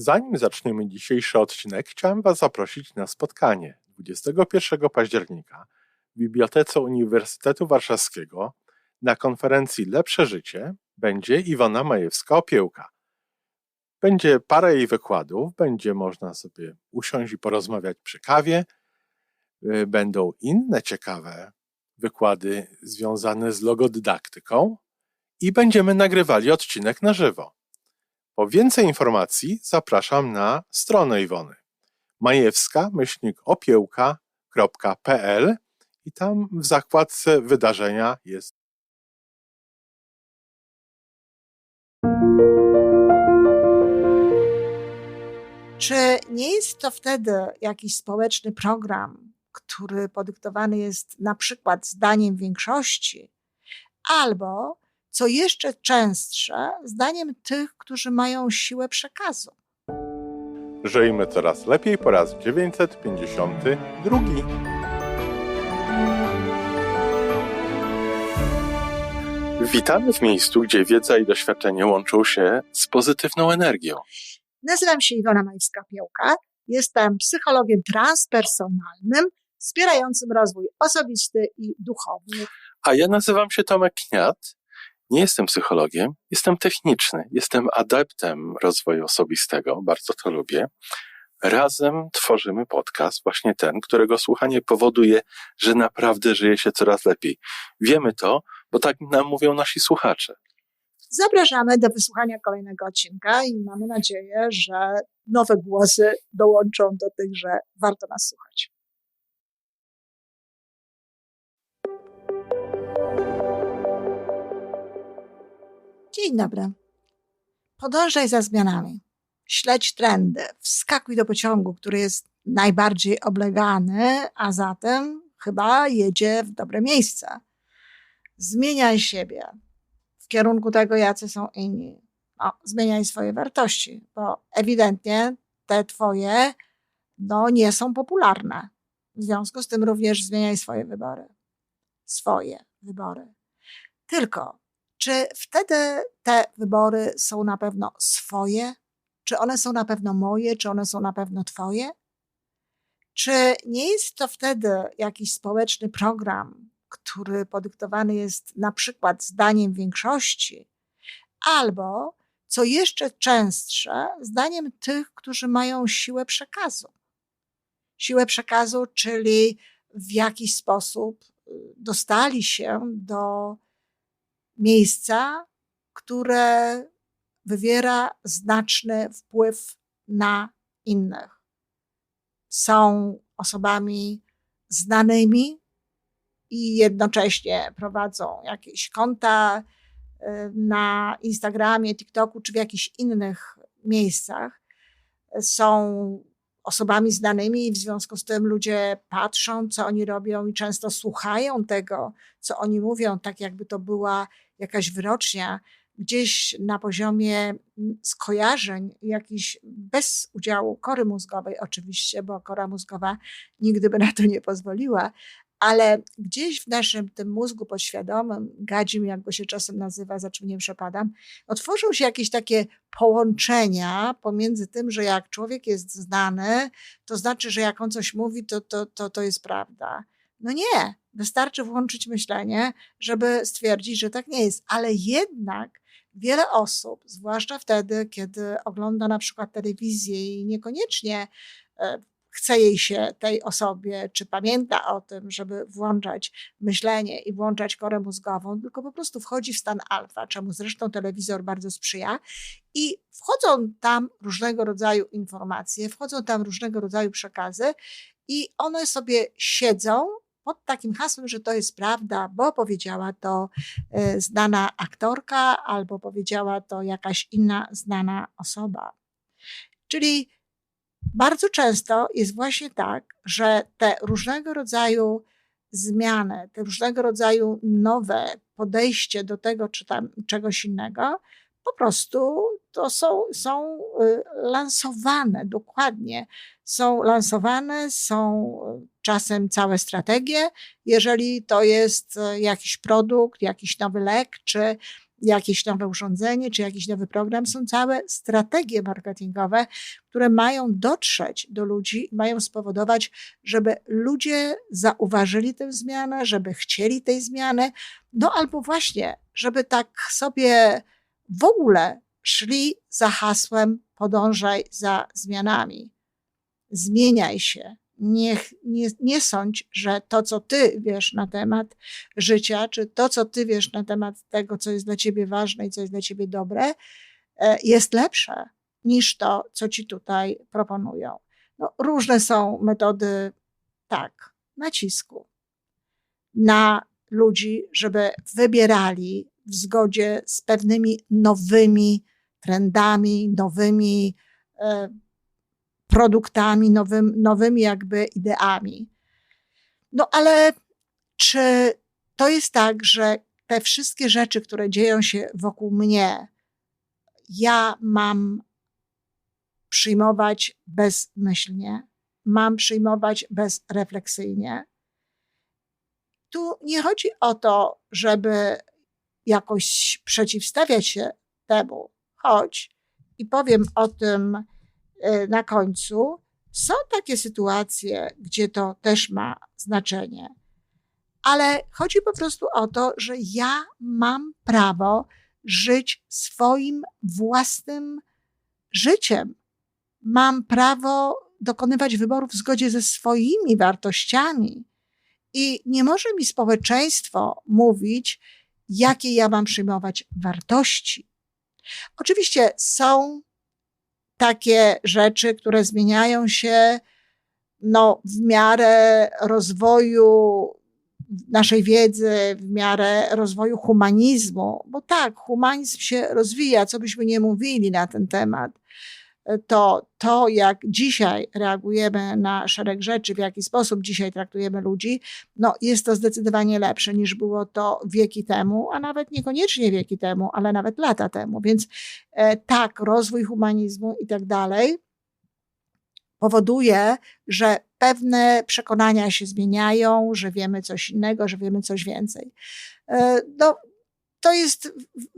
Zanim zaczniemy dzisiejszy odcinek, chciałem Was zaprosić na spotkanie 21 października w Bibliotece Uniwersytetu Warszawskiego na konferencji Lepsze Życie będzie Iwona Majewska-Opiełka. Będzie parę jej wykładów, będzie można sobie usiąść i porozmawiać przy kawie. Y, Będą inne ciekawe wykłady związane z logodydaktyką i będziemy nagrywali odcinek na żywo. Po więcej informacji zapraszam na stronę Iwony. majewska-opiełka.pl i tam w zakładce wydarzenia jest Czy nie jest to wtedy jakiś społeczny program, który podyktowany jest na przykład zdaniem większości, albo, co jeszcze częstsze, zdaniem tych, którzy mają siłę przekazu? Żyjmy coraz lepiej po raz 952. Witamy w miejscu, gdzie wiedza i doświadczenie łączą się z pozytywną energią. Nazywam się Iwona Majewska-Piołka. Jestem psychologiem transpersonalnym, wspierającym rozwój osobisty i duchowy. A ja nazywam się Tomek Kniat. Nie jestem psychologiem, jestem techniczny, jestem adeptem rozwoju osobistego, bardzo to lubię. Razem tworzymy podcast, właśnie ten, którego słuchanie powoduje, że naprawdę żyje się coraz lepiej. Wiemy to, bo tak nam mówią nasi słuchacze. Zapraszamy do wysłuchania kolejnego odcinka i mamy nadzieję, że nowe głosy dołączą do tych, że warto nas słuchać. Dzień dobry. Podążaj za zmianami. Śledź trendy. Wskakuj do pociągu, który jest najbardziej oblegany, a zatem chyba jedzie w dobre miejsce. Zmieniaj siebie w kierunku tego, jacy są inni. No, zmieniaj swoje wartości, bo ewidentnie te twoje no, nie są popularne. W związku z tym również zmieniaj swoje wybory. Swoje wybory. Tylko, czy wtedy te wybory są na pewno swoje? Czy one są na pewno moje? Czy one są na pewno twoje? Czy nie jest to wtedy jakiś społeczny program, który podyktowany jest na przykład zdaniem większości, albo, co jeszcze częstsze, zdaniem tych, którzy mają siłę przekazu? Siłę przekazu, czyli w jakiś sposób y, dostali się do miejsca, które wywiera znaczny wpływ na innych. Są osobami znanymi i jednocześnie prowadzą jakieś konta y, na Instagramie, TikToku czy w jakichś innych miejscach. Są osobami znanymi i w związku z tym ludzie patrzą, co oni robią i często słuchają tego, co oni mówią, tak jakby to była jakaś wyrocznia, gdzieś na poziomie skojarzeń, jakiś bez udziału kory mózgowej, oczywiście, bo kora mózgowa nigdy by na to nie pozwoliła, ale gdzieś w naszym tym mózgu podświadomym, gadzim, jak go się czasem nazywa, za czym nie przepadam, otworzą się jakieś takie połączenia pomiędzy tym, że jak człowiek jest znany, to znaczy, że jak on coś mówi, to, to, to, to jest prawda. No nie, wystarczy włączyć myślenie, żeby stwierdzić, że tak nie jest. Ale jednak wiele osób, zwłaszcza wtedy, kiedy ogląda na przykład telewizję i niekoniecznie e, chce jej się tej osobie, czy pamięta o tym, żeby włączać myślenie i włączać korę mózgową, tylko po prostu wchodzi w stan alfa, czemu zresztą telewizor bardzo sprzyja. I wchodzą tam różnego rodzaju informacje, wchodzą tam różnego rodzaju przekazy i one sobie siedzą pod takim hasłem, że to jest prawda, bo powiedziała to e, znana aktorka albo powiedziała to jakaś inna znana osoba. Czyli bardzo często jest właśnie tak, że te różnego rodzaju zmiany, te różnego rodzaju nowe podejście do tego czy tam czegoś innego, po prostu to są, są y, lansowane dokładnie. Są lansowane, są czasem całe strategie. Jeżeli to jest y, jakiś produkt, jakiś nowy lek, czy jakieś nowe urządzenie czy jakiś nowy program. Są całe strategie marketingowe, które mają dotrzeć do ludzi, mają spowodować, żeby ludzie zauważyli tę zmianę, żeby chcieli tej zmiany, no albo właśnie, żeby tak sobie w ogóle szli za hasłem podążaj za zmianami. Zmieniaj się. Nie, nie, nie sądź, że to, co ty wiesz na temat życia, czy to, co ty wiesz na temat tego, co jest dla ciebie ważne i co jest dla ciebie dobre, e, jest lepsze niż to, co ci tutaj proponują. No, różne są metody, tak, nacisku na ludzi, żeby wybierali w zgodzie z pewnymi nowymi trendami, nowymi e, produktami, nowym, nowymi jakby ideami. No ale czy to jest tak, że te wszystkie rzeczy, które dzieją się wokół mnie, ja mam przyjmować bezmyślnie, mam przyjmować bezrefleksyjnie? Tu nie chodzi o to, żeby jakoś przeciwstawiać się temu, choć i powiem o tym na końcu, są takie sytuacje, gdzie to też ma znaczenie. Ale chodzi po prostu o to, że ja mam prawo żyć swoim własnym życiem. Mam prawo dokonywać wyborów w zgodzie ze swoimi wartościami. I nie może mi społeczeństwo mówić, jakie ja mam przyjmować wartości. Oczywiście są takie rzeczy, które zmieniają się no, w miarę rozwoju naszej wiedzy, w miarę rozwoju humanizmu, bo tak, humanizm się rozwija, co byśmy nie mówili na ten temat to to, jak dzisiaj reagujemy na szereg rzeczy, w jaki sposób dzisiaj traktujemy ludzi, no jest to zdecydowanie lepsze niż było to wieki temu, a nawet niekoniecznie wieki temu, ale nawet lata temu. Więc e, tak, rozwój humanizmu i tak dalej powoduje, że pewne przekonania się zmieniają, że wiemy coś innego, że wiemy coś więcej. E, no, to jest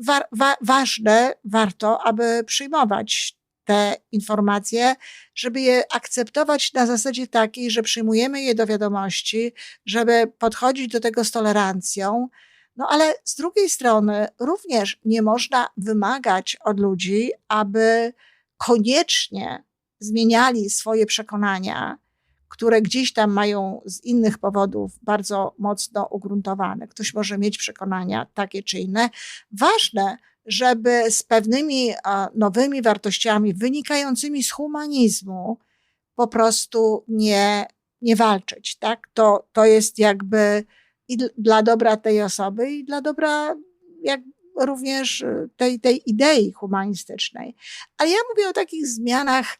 wa wa ważne, warto, aby przyjmować te informacje, żeby je akceptować na zasadzie takiej, że przyjmujemy je do wiadomości, żeby podchodzić do tego z tolerancją. No ale z drugiej strony również nie można wymagać od ludzi, aby koniecznie zmieniali swoje przekonania, które gdzieś tam mają z innych powodów bardzo mocno ugruntowane. Ktoś może mieć przekonania takie czy inne. Ważne, żeby z pewnymi nowymi wartościami wynikającymi z humanizmu po prostu nie, nie walczyć. Tak? To, to jest jakby i dla dobra tej osoby, i dla dobra jak również tej, tej idei humanistycznej. Ale ja mówię o takich zmianach,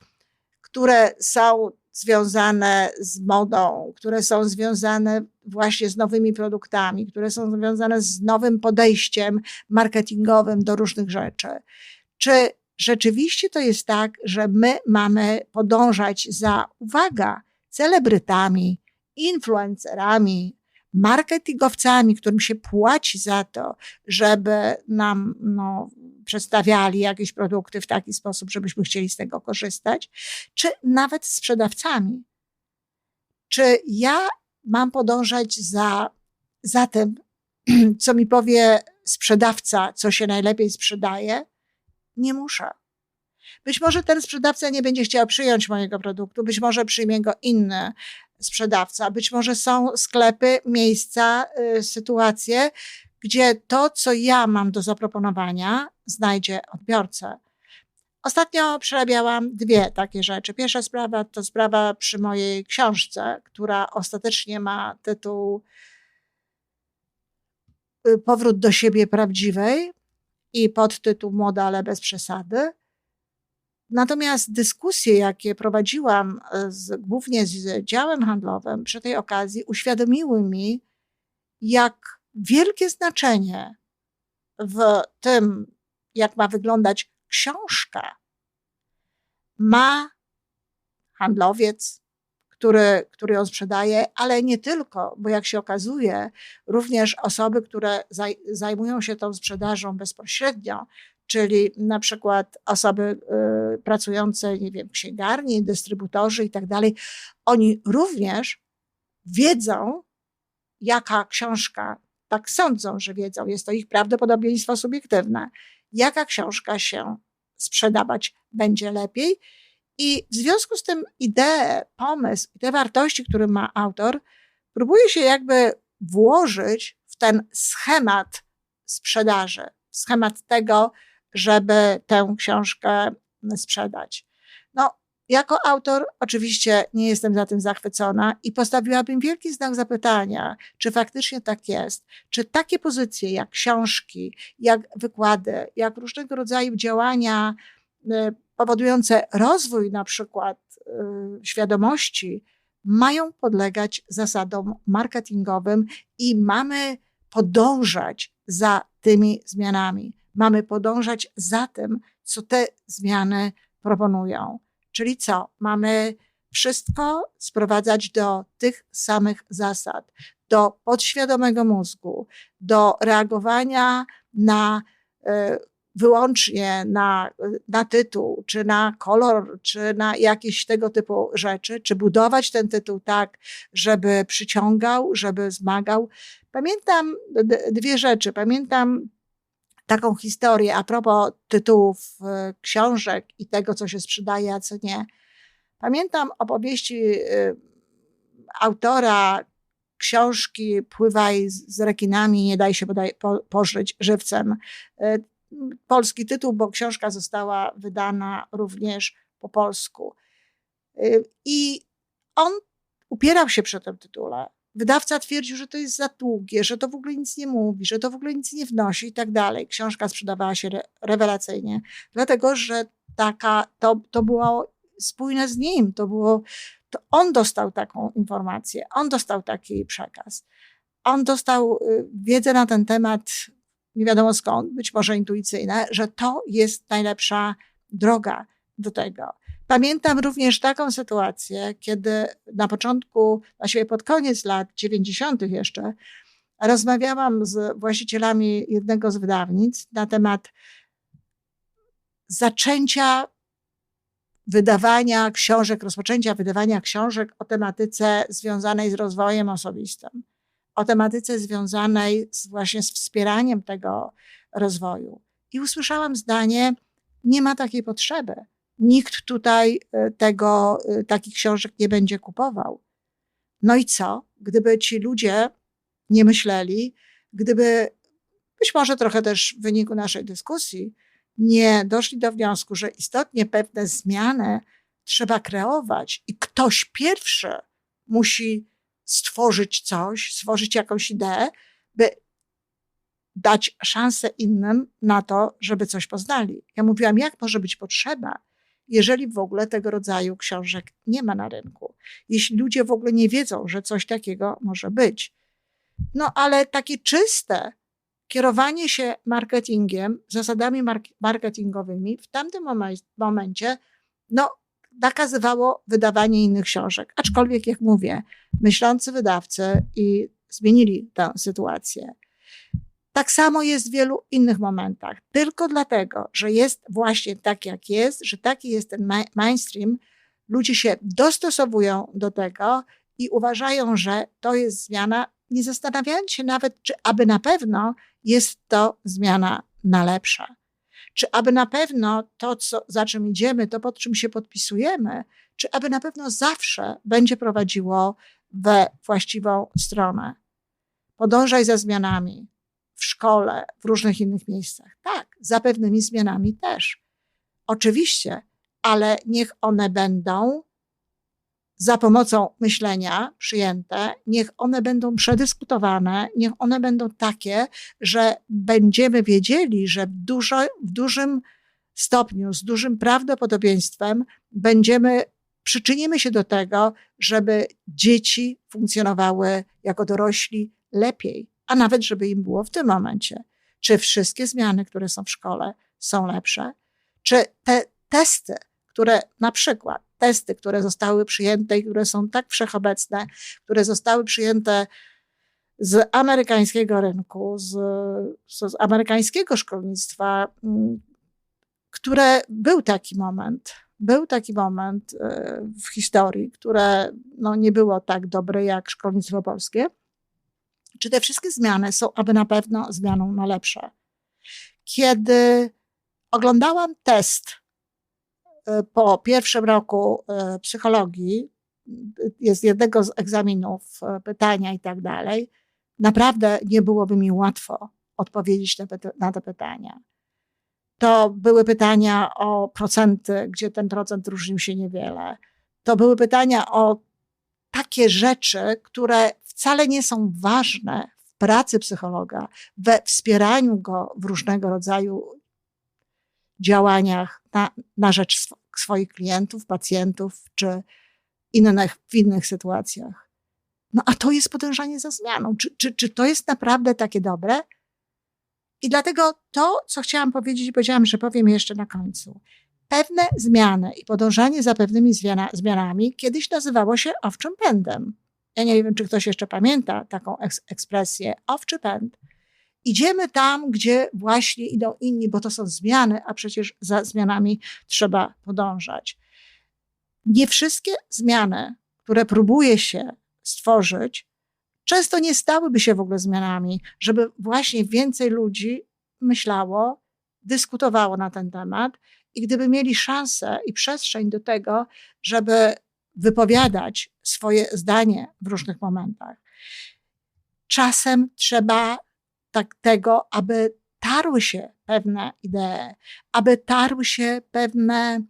które są związane z modą, które są związane właśnie z nowymi produktami, które są związane z nowym podejściem marketingowym do różnych rzeczy. Czy rzeczywiście to jest tak, że my mamy podążać za, uwaga, celebrytami, influencerami, marketingowcami, którym się płaci za to, żeby nam no, przedstawiali jakieś produkty w taki sposób, żebyśmy chcieli z tego korzystać, czy nawet sprzedawcami. Czy ja mam podążać za, za tym, co mi powie sprzedawca, co się najlepiej sprzedaje? Nie muszę. Być może ten sprzedawca nie będzie chciał przyjąć mojego produktu, być może przyjmie go inny sprzedawca, być może są sklepy, miejsca, y, sytuacje, gdzie to, co ja mam do zaproponowania, znajdzie odbiorcę. Ostatnio przerabiałam dwie takie rzeczy. Pierwsza sprawa to sprawa przy mojej książce, która ostatecznie ma tytuł y, Powrót do siebie prawdziwej i podtytuł Młoda, ale bez przesady. Natomiast dyskusje, jakie prowadziłam e, z, głównie z działem handlowym przy tej okazji, uświadomiły mi, jak wielkie znaczenie w tym, jak ma wyglądać książka, ma handlowiec, który, który ją sprzedaje, ale nie tylko, bo jak się okazuje, również osoby, które zaj, zajmują się tą sprzedażą bezpośrednio, czyli na przykład osoby y, pracujące, nie wiem, księgarni, dystrybutorzy i tak dalej, oni również wiedzą, jaka książka, tak sądzą, że wiedzą, jest to ich prawdopodobieństwo subiektywne, jaka książka się sprzedawać będzie lepiej. I w związku z tym ideę, pomysł i te wartości, które ma autor, próbuje się jakby włożyć w ten schemat sprzedaży, schemat tego, żeby tę książkę sprzedać. No, jako autor oczywiście nie jestem za tym zachwycona i postawiłabym wielki znak zapytania, czy faktycznie tak jest, czy takie pozycje jak książki, jak wykłady, jak różnego rodzaju działania y, powodujące rozwój na przykład y, świadomości, mają podlegać zasadom marketingowym i mamy podążać za tymi zmianami. Mamy podążać za tym, co te zmiany proponują. Czyli co? Mamy wszystko sprowadzać do tych samych zasad, do podświadomego mózgu, do reagowania na e, wyłącznie na, na tytuł, czy na kolor, czy na jakieś tego typu rzeczy, czy budować ten tytuł tak, żeby przyciągał, żeby zmagał. Pamiętam dwie rzeczy. Pamiętam taką historię a propos tytułów e, książek i tego, co się sprzedaje, a co nie. Pamiętam opowieści e, autora książki Pływaj z rekinami, nie daj się podaj, po, żywcem. E, polski tytuł, bo książka została wydana również po polsku. I on upierał się przy tym tytule. Wydawca twierdził, że to jest za długie, że to w ogóle nic nie mówi, że to w ogóle nic nie wnosi i tak dalej. Książka sprzedawała się re rewelacyjnie, dlatego że taka, to, to było spójne z nim, to było, to on dostał taką informację, on dostał taki przekaz. On dostał y, wiedzę na ten temat, nie wiadomo skąd, być może intuicyjne, że to jest najlepsza droga do tego. Pamiętam również taką sytuację, kiedy na początku, właściwie pod koniec lat 90. jeszcze, rozmawiałam z właścicielami jednego z wydawnictw na temat zaczęcia wydawania książek, rozpoczęcia wydawania książek o tematyce związanej z rozwojem osobistym, o tematyce związanej z, właśnie z wspieraniem tego rozwoju. I usłyszałam zdanie: Nie ma takiej potrzeby nikt tutaj e, tego, e, takich książek nie będzie kupował. No i co? Gdyby ci ludzie nie myśleli, gdyby być może trochę też w wyniku naszej dyskusji nie doszli do wniosku, że istotnie pewne zmiany trzeba kreować i ktoś pierwszy musi stworzyć coś, stworzyć jakąś ideę, by dać szansę innym na to, żeby coś poznali. Ja mówiłam, jak może być potrzeba, jeżeli w ogóle tego rodzaju książek nie ma na rynku. Jeśli ludzie w ogóle nie wiedzą, że coś takiego może być. No ale takie czyste kierowanie się marketingiem, zasadami marketingowymi w tamtym momencie, no, nakazywało wydawanie innych książek. Aczkolwiek, jak mówię, myślący wydawcy i zmienili tę sytuację. Tak samo jest w wielu innych momentach. Tylko dlatego, że jest właśnie tak, jak jest, że taki jest ten mainstream, ludzie się dostosowują do tego i uważają, że to jest zmiana, nie zastanawiając się nawet, czy aby na pewno jest to zmiana na lepsze. Czy aby na pewno to, co, za czym idziemy, to pod czym się podpisujemy, czy aby na pewno zawsze będzie prowadziło we właściwą stronę. Podążaj za zmianami, w szkole, w różnych innych miejscach. Tak, za pewnymi zmianami też. Oczywiście, ale niech one będą za pomocą myślenia przyjęte, niech one będą przedyskutowane, niech one będą takie, że będziemy wiedzieli, że w, dużo, w dużym stopniu, z dużym prawdopodobieństwem będziemy, przyczynimy się do tego, żeby dzieci funkcjonowały jako dorośli lepiej a nawet żeby im było w tym momencie. Czy wszystkie zmiany, które są w szkole, są lepsze? Czy te testy, które na przykład testy, które zostały przyjęte i które są tak wszechobecne, które zostały przyjęte z amerykańskiego rynku, z, z amerykańskiego szkolnictwa, mm, które był taki moment, był taki moment e, w historii, które no, nie było tak dobre jak szkolnictwo polskie. Czy te wszystkie zmiany są aby na pewno zmianą na lepsze? Kiedy oglądałam test e, po pierwszym roku e, psychologii, jest jednego z egzaminów, pytania i tak dalej, naprawdę nie byłoby mi łatwo odpowiedzieć na te pytania. To były pytania o procenty, gdzie ten procent różnił się niewiele. To były pytania o takie rzeczy, które wcale nie są ważne w pracy psychologa, we wspieraniu go w różnego rodzaju działaniach na, na rzecz sw swoich klientów, pacjentów czy innych, w innych sytuacjach. No a to jest podążanie za zmianą. Czy, czy, czy to jest naprawdę takie dobre? I dlatego to, co chciałam powiedzieć, powiedziałam, że powiem jeszcze na końcu. Pewne zmiany i podążanie za pewnymi zmiana, zmianami kiedyś nazywało się owczym pędem. Ja nie wiem, czy ktoś jeszcze pamięta taką eks ekspresję owczy pęd. Idziemy tam, gdzie właśnie idą inni, bo to są zmiany, a przecież za zmianami trzeba podążać. Nie wszystkie zmiany, które próbuje się stworzyć, często nie stałyby się w ogóle zmianami, żeby właśnie więcej ludzi myślało, dyskutowało na ten temat i gdyby mieli szansę i przestrzeń do tego, żeby wypowiadać swoje zdanie w różnych momentach. Czasem trzeba tak tego, aby tarły się pewne idee, aby tarły się pewne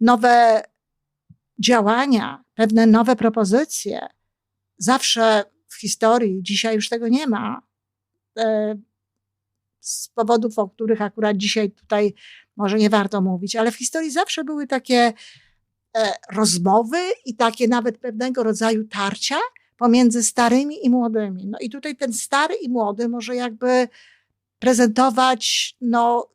nowe działania, pewne nowe propozycje. Zawsze w historii, dzisiaj już tego nie ma. E, z powodów, o których akurat dzisiaj tutaj może nie warto mówić, ale w historii zawsze były takie rozmowy i takie nawet pewnego rodzaju tarcia pomiędzy starymi i młodymi. No i tutaj ten stary i młody może jakby prezentować no,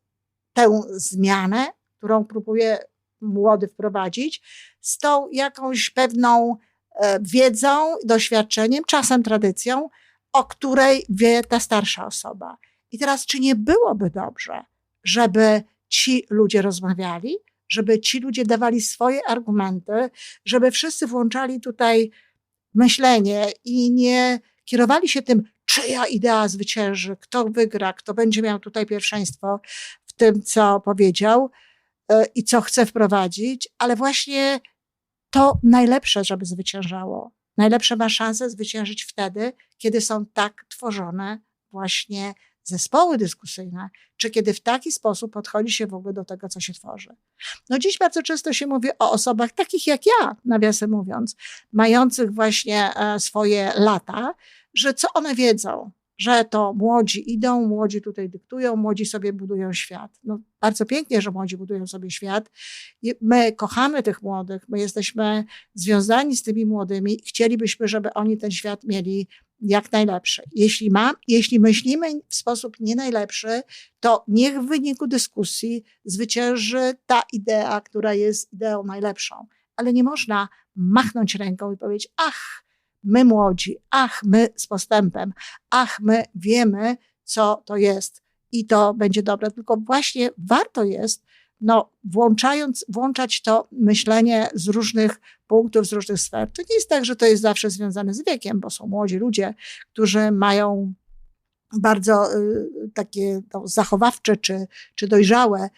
tę zmianę, którą próbuje młody wprowadzić, z tą jakąś pewną e, wiedzą, doświadczeniem, czasem tradycją, o której wie ta starsza osoba. I teraz, czy nie byłoby dobrze, żeby ci ludzie rozmawiali, żeby ci ludzie dawali swoje argumenty, żeby wszyscy włączali tutaj myślenie i nie kierowali się tym, czyja idea zwycięży, kto wygra, kto będzie miał tutaj pierwszeństwo w tym, co powiedział e, i co chce wprowadzić, ale właśnie to najlepsze, żeby zwyciężało. Najlepsze ma szansę zwyciężyć wtedy, kiedy są tak tworzone właśnie zespoły dyskusyjne, czy kiedy w taki sposób podchodzi się w ogóle do tego, co się tworzy. No dziś bardzo często się mówi o osobach takich jak ja, nawiasem mówiąc, mających właśnie e, swoje lata, że co one wiedzą, że to młodzi idą, młodzi tutaj dyktują, młodzi sobie budują świat. No, bardzo pięknie, że młodzi budują sobie świat. My kochamy tych młodych, my jesteśmy związani z tymi młodymi, chcielibyśmy, żeby oni ten świat mieli jak najlepszy. Jeśli, mam, jeśli myślimy w sposób nie najlepszy, to niech w wyniku dyskusji zwycięży ta idea, która jest ideą najlepszą. Ale nie można machnąć ręką i powiedzieć, ach, my młodzi, ach, my z postępem, ach, my wiemy, co to jest i to będzie dobre. Tylko właśnie warto jest, no, włączając, włączać to myślenie z różnych punktów, z różnych sfer. To nie jest tak, że to jest zawsze związane z wiekiem, bo są młodzi ludzie, którzy mają bardzo y, takie no, zachowawcze czy, czy dojrzałe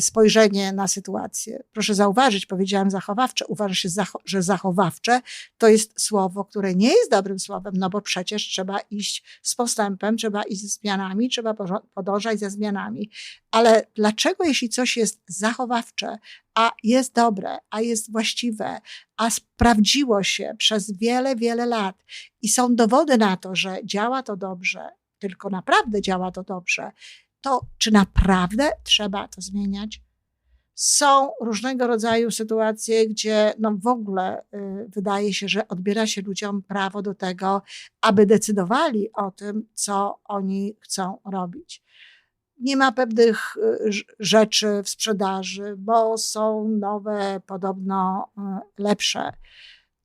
spojrzenie na sytuację. Proszę zauważyć, powiedziałam zachowawcze, uważa się, że zachowawcze to jest słowo, które nie jest dobrym słowem, no bo przecież trzeba iść z postępem, trzeba iść ze zmianami, trzeba podążać ze zmianami. Ale dlaczego, jeśli coś jest zachowawcze, a jest dobre, a jest właściwe, a sprawdziło się przez wiele, wiele lat i są dowody na to, że działa to dobrze, tylko naprawdę działa to dobrze, to czy naprawdę trzeba to zmieniać? Są różnego rodzaju sytuacje, gdzie no w ogóle y, wydaje się, że odbiera się ludziom prawo do tego, aby decydowali o tym, co oni chcą robić. nie ma pewnych y, rzeczy w sprzedaży, bo są nowe, podobno y, lepsze,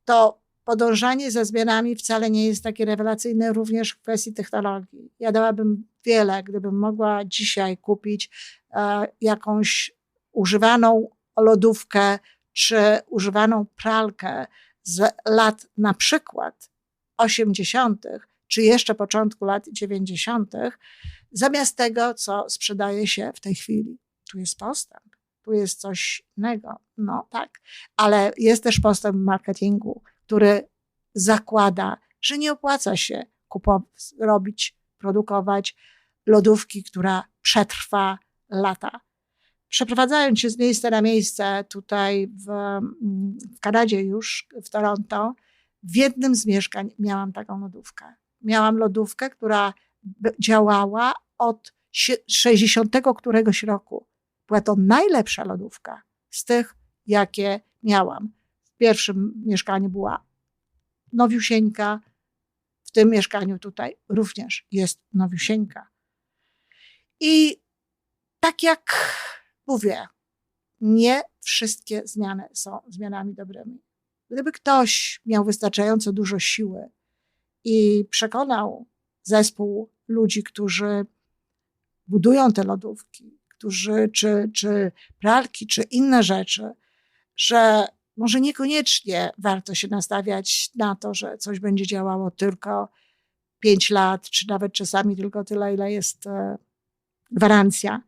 to podążanie za zmianami wcale nie jest takie rewelacyjne również w kwestii technologii. Ja dałabym wiele, gdybym mogła dzisiaj kupić e, jakąś używaną lodówkę czy używaną pralkę z lat na przykład 80., czy jeszcze początku lat 90., zamiast tego, co sprzedaje się w tej chwili. Tu jest postęp, tu jest coś innego. No tak, ale jest też postęp marketingu, który zakłada, że nie opłaca się kupować, robić, produkować lodówki, która przetrwa lata. Przeprowadzając się z miejsca na miejsce tutaj w, w Kanadzie już, w Toronto, w jednym z mieszkań miałam taką lodówkę. Miałam lodówkę, która działała od sie- 60 któregoś roku. Była to najlepsza lodówka z tych, jakie miałam. Pierwszym mieszkaniu była nowiusieńka, w tym mieszkaniu tutaj również jest nowiusieńka. I tak jak mówię, nie wszystkie zmiany są zmianami dobrymi. Gdyby ktoś miał wystarczająco dużo siły i przekonał zespół ludzi, którzy budują te lodówki, którzy, czy, czy pralki, czy inne rzeczy, że może niekoniecznie warto się nastawiać na to, że coś będzie działało tylko 5 lat, czy nawet czasami tylko tyle, ile jest e, gwarancja,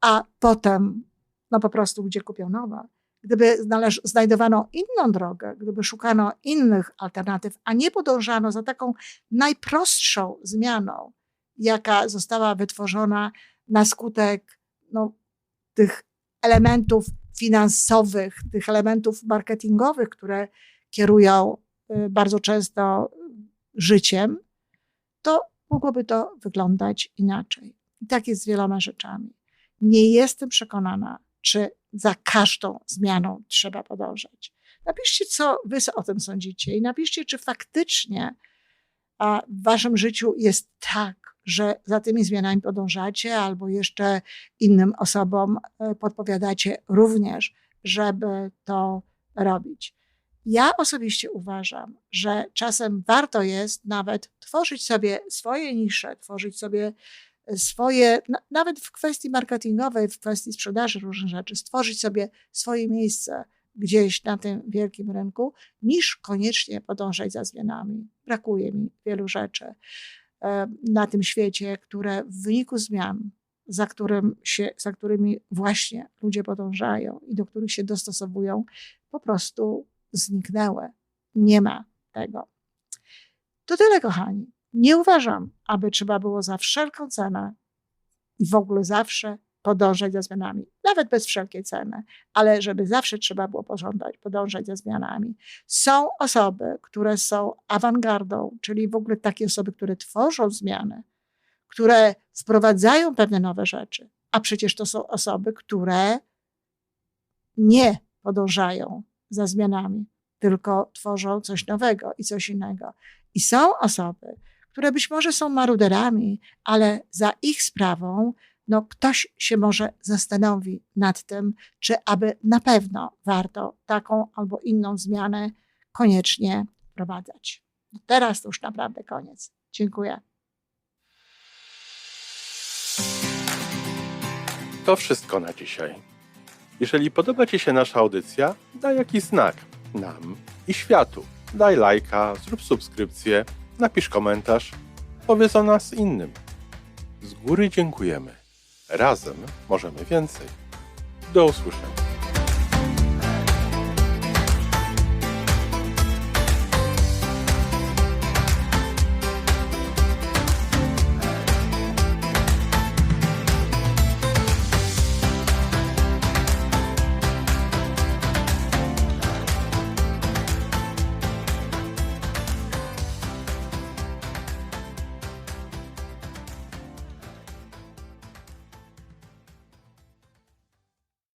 a potem no po prostu gdzie kupią nowe. Gdyby znajdowano inną drogę, gdyby szukano innych alternatyw, a nie podążano za taką najprostszą zmianą, jaka została wytworzona na skutek no, tych elementów finansowych, tych elementów marketingowych, które kierują y, bardzo często życiem, to mogłoby to wyglądać inaczej. I tak jest z wieloma rzeczami. Nie jestem przekonana, czy za każdą zmianą trzeba podążać. Napiszcie, co wy o tym sądzicie i napiszcie, czy faktycznie w waszym życiu jest tak, że za tymi zmianami podążacie, albo jeszcze innym osobom e, podpowiadacie również, żeby to robić. Ja osobiście uważam, że czasem warto jest nawet tworzyć sobie swoje nisze, tworzyć sobie swoje, na- nawet w kwestii marketingowej, w kwestii sprzedaży różnych rzeczy, stworzyć sobie swoje miejsce gdzieś na tym wielkim rynku, niż koniecznie podążać za zmianami. Brakuje mi wielu rzeczy e, na tym świecie, które w wyniku zmian, za, którym się, za którymi właśnie ludzie podążają i do których się dostosowują, po prostu zniknęły. Nie ma tego. To tyle, kochani. Nie uważam, aby trzeba było za wszelką cenę i w ogóle zawsze podążać za zmianami, nawet bez wszelkiej ceny, ale żeby zawsze trzeba było pożądać, podążać za zmianami. Są osoby, które są awangardą, czyli w ogóle takie osoby, które tworzą zmiany, które wprowadzają pewne nowe rzeczy, a przecież to są osoby, które nie podążają za zmianami, tylko tworzą coś nowego i coś innego. I są osoby, które być może są maruderami, ale za ich sprawą no, ktoś się może zastanowi nad tym, czy aby na pewno warto taką albo inną zmianę koniecznie wprowadzać. Teraz to już naprawdę koniec. Dziękuję. To wszystko na dzisiaj. Jeżeli podoba Ci się nasza audycja, daj jakiś znak nam i światu. Daj lajka, zrób subskrypcję, napisz komentarz, powiedz o nas innym. Z góry dziękujemy. Razem możemy więcej. Do usłyszenia.